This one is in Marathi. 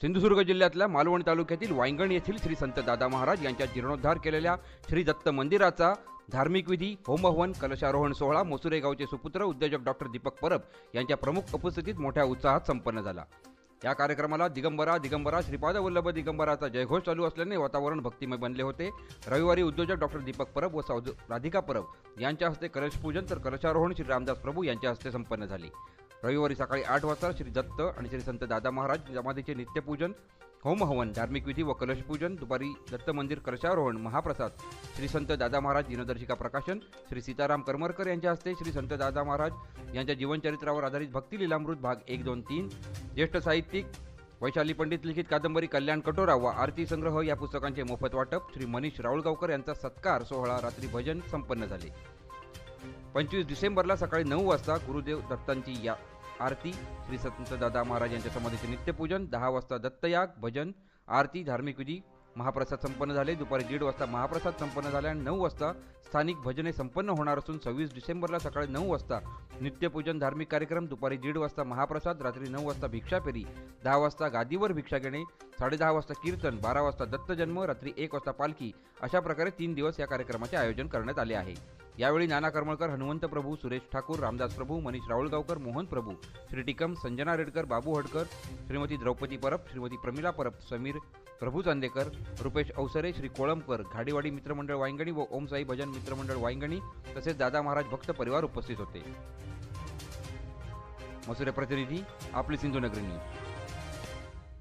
सिंधुदुर्ग जिल्ह्यातल्या मालवण तालुक्यातील वायंगण येथील श्री संत दादा महाराज यांच्या जीर्णोद्धार केलेल्या श्री दत्त मंदिराचा धार्मिक विधी होमहवन कलशारोहण सोहळा मोसुरे गावचे सुपुत्र उद्योजक डॉक्टर दीपक परब यांच्या प्रमुख उपस्थितीत मोठ्या उत्साहात संपन्न झाला. या कार्यक्रमाला दिगंबरा दिगंबरा श्रीपाद वल्लभ दिगंबराचा जयघोष चालू असल्याने वातावरण भक्तिमय बनले होते. रविवारी उद्योजक डॉक्टर दीपक परब व सौद राधिका परब यांच्या हस्ते कलशपूजन तर कलशारोहण श्री रामदास प्रभू यांच्या हस्ते संपन्न झाले. रविवारी सकाळी आठ वाजता श्री दत्त आणि श्री संत दादा महाराज समाधीचे नित्यपूजन होमहवन धार्मिक विधी व कलशपूजन दुपारी दत्त मंदिर कलशारोहण महाप्रसाद श्री संत दादा महाराज दिनदर्शिका प्रकाशन श्री सीताराम करमरकर यांच्या हस्ते श्री संत दादा महाराज यांच्या जीवनचरित्रावर आधारित भक्ती लिलामृत भाग एक दोन तीन ज्येष्ठ साहित्यिक वैशाली पंडित लिखित कादंबरी कल्याण कटोरा व आरती संग्रह या पुस्तकांचे मोफत वाटप श्री मनीष राऊळगावकर यांचा सत्कार सोहळा रात्री भजन संपन्न झाले. पंचवीस डिसेंबरला सकाळी नऊ वाजता गुरुदेव दत्तांची या आरती श्री संत दादा महाराज यांच्या समाधीचे नित्यपूजन दहा वाजता दत्तयाग भजन आरती धार्मिक विधी महाप्रसाद संपन्न झाले. दुपारी दीड वाजता महाप्रसाद संपन्न झाले आणि नऊ वाजता स्थानिक भजने संपन्न होणार असून सव्वीस डिसेंबरला सकाळी नऊ वाजता नित्यपूजन धार्मिक कार्यक्रम दुपारी दीड वाजता महाप्रसाद रात्री नऊ वाजता भिक्षा फेरी दहा वाजता गादीवर भिक्षा घेणे साडेदहा वाजता कीर्तन बारा वाजता दत्तजन्म रात्री एक वाजता पालखी अशा प्रकारे तीन दिवस या कार्यक्रमाचे आयोजन करण्यात आले आहे. यावेळी नाना करमळकर हनुमंत प्रभू सुरेश ठाकूर रामदास प्रभू मनीष राऊळगावकर मोहन प्रभू श्री टिकम संजना रेडकर बाबू हडकर श्रीमती द्रौपदी परब श्रीमती प्रमिला परब समीर प्रभू चांदेकर रुपेश अवसरे श्री कोळंबकर घाडीवाडी मित्रमंडळ वायंगणी व ओमसाई भजन मित्रमंडळ वायंगणी तसेच दादा महाराज भक्त परिवार उपस्थित होते. मसुरे प्रतिनिधी आपली सिंधुनगरी न्यूज.